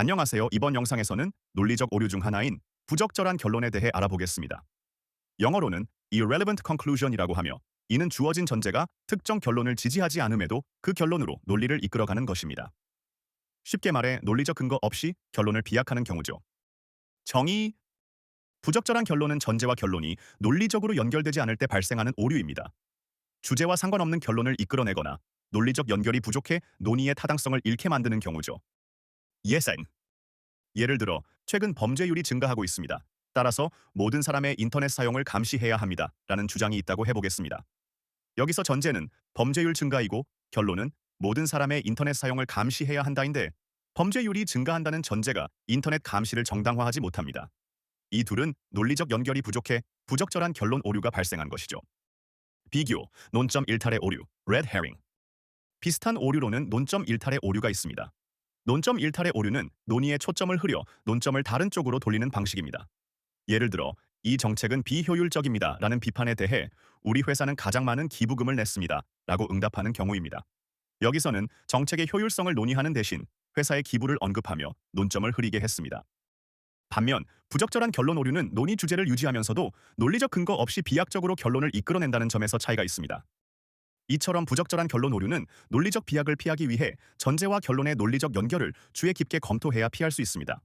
안녕하세요. 이번 영상에서는 논리적 오류 중 하나인 부적절한 결론에 대해 알아보겠습니다. 영어로는 irrelevant conclusion이라고 하며 이는 주어진 전제가 특정 결론을 지지하지 않음에도 그 결론으로 논리를 이끌어가는 것입니다. 쉽게 말해 논리적 근거 없이 결론을 비약하는 경우죠. 정의 부적절한 결론은 전제와 결론이 논리적으로 연결되지 않을 때 발생하는 오류입니다. 주제와 상관없는 결론을 이끌어내거나 논리적 연결이 부족해 논의의 타당성을 잃게 만드는 경우죠. 예생 예를 들어 최근 범죄율이 증가하고 있습니다. 따라서 모든 사람의 인터넷 사용을 감시해야 합니다. 라는 주장이 있다고 해보겠습니다. 여기서 전제는 범죄율 증가이고 결론은 모든 사람의 인터넷 사용을 감시해야 한다인데 범죄율이 증가한다는 전제가 인터넷 감시를 정당화하지 못합니다. 이 둘은 논리적 연결이 부족해 부적절한 결론 오류가 발생한 것이죠. 비교, 논점 일탈의 오류, red herring. 비슷한 오류로는 논점 일탈의 오류가 있습니다. 논점 일탈의 오류는 논의의 초점을 흐려 논점을 다른 쪽으로 돌리는 방식입니다. 예를 들어 이 정책은 비효율적입니다 라는 비판에 대해 우리 회사는 가장 많은 기부금을 냈습니다 라고 응답하는 경우입니다. 여기서는 정책의 효율성을 논의하는 대신 회사의 기부를 언급하며 논점을 흐리게 했습니다. 반면 부적절한 결론 오류는 논의 주제를 유지하면서도 논리적 근거 없이 비약적으로 결론을 이끌어낸다는 점에서 차이가 있습니다. 이처럼 부적절한 결론 오류는 논리적 비약을 피하기 위해 전제와 결론의 논리적 연결을 주의 깊게 검토해야 피할 수 있습니다.